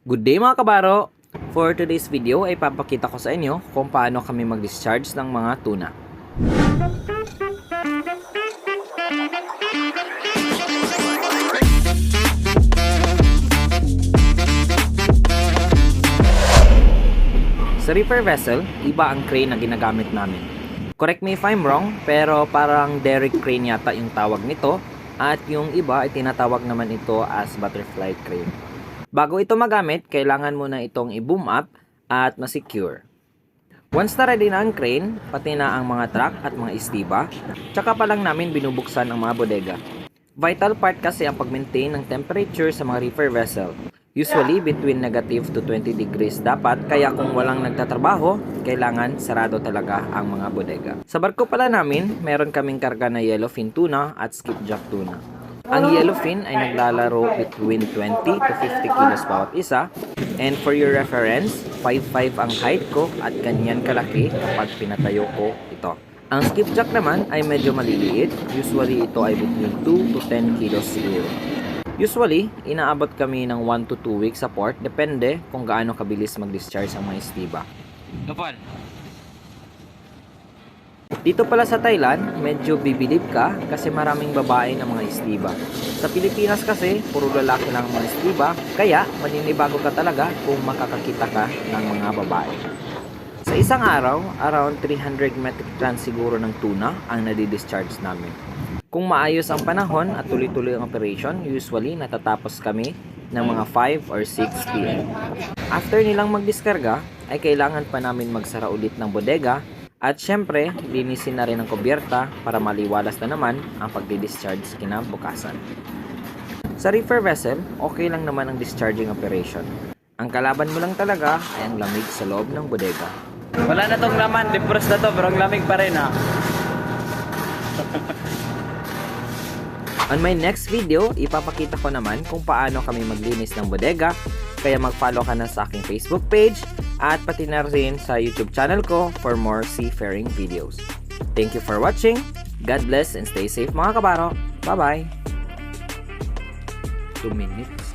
Good day mga kabaro! For today's video ay papakita ko sa inyo kung paano kami mag-discharge ng mga tuna. Sa reefer vessel, iba ang crane na ginagamit namin. Correct me if I'm wrong, pero parang derrick crane yata yung tawag nito at yung iba ay tinatawag naman ito as butterfly crane. Bago ito magamit, kailangan mo na itong i-boom up at ma-secure. Once na ready na ang crane, pati na ang mga truck at mga istiba, tsaka pa lang namin binubuksan ang mga bodega. Vital part kasi ang pag-maintain ng temperature sa mga reefer vessel. Usually between negative to 20 degrees dapat kaya kung walang nagtatrabaho, kailangan sarado talaga ang mga bodega. Sa barko pala namin, meron kaming karga na yellowfin tuna at skipjack tuna. Ang yellowfin ay naglalaro between 20 to 50 kilos bawat isa. And for your reference, 5'5 ang height ko at ganyan kalaki kapag pinatayo ko ito. Ang skipjack naman ay medyo maliliit. Usually ito ay between 2 to 10 kilos siguro. Usually, inaabot kami ng 1 to 2 weeks sa port, depende kung gaano kabilis mag-discharge ang mga istiba. Kapal. Dito pala sa Thailand, medyo bibilib ka kasi maraming babae ng mga istiba. Sa Pilipinas kasi, puro lalaki lang ang mga istiba, kaya maninibago ka talaga kung makakakita ka ng mga babae. Sa isang araw, around 300 metric tons siguro ng tuna ang nadi-discharge namin. Kung maayos ang panahon at tuloy-tuloy ang operation, usually natatapos kami ng mga 5 or 6 p.m. After nilang magdiskarga, ay kailangan pa namin magsara ulit ng bodega at syempre, linisin na rin ang kubyerta para maliwalas na naman ang pagdi-discharge kinabukasan. Sa reefer vessel, okay lang naman ang discharging operation. Ang kalaban mo lang talaga ay ang lamig sa loob ng bodega. Wala na tong laman, defrost na to, pero ang lamig pa rin ha. On my next video, ipapakita ko naman kung paano kami maglinis ng bodega, kaya mag-follow ka na sa aking Facebook page at pati na rin sa YouTube channel ko for more seafaring videos. Thank you for watching. God bless and stay safe mga kabaro. Bye-bye. 2 minutes.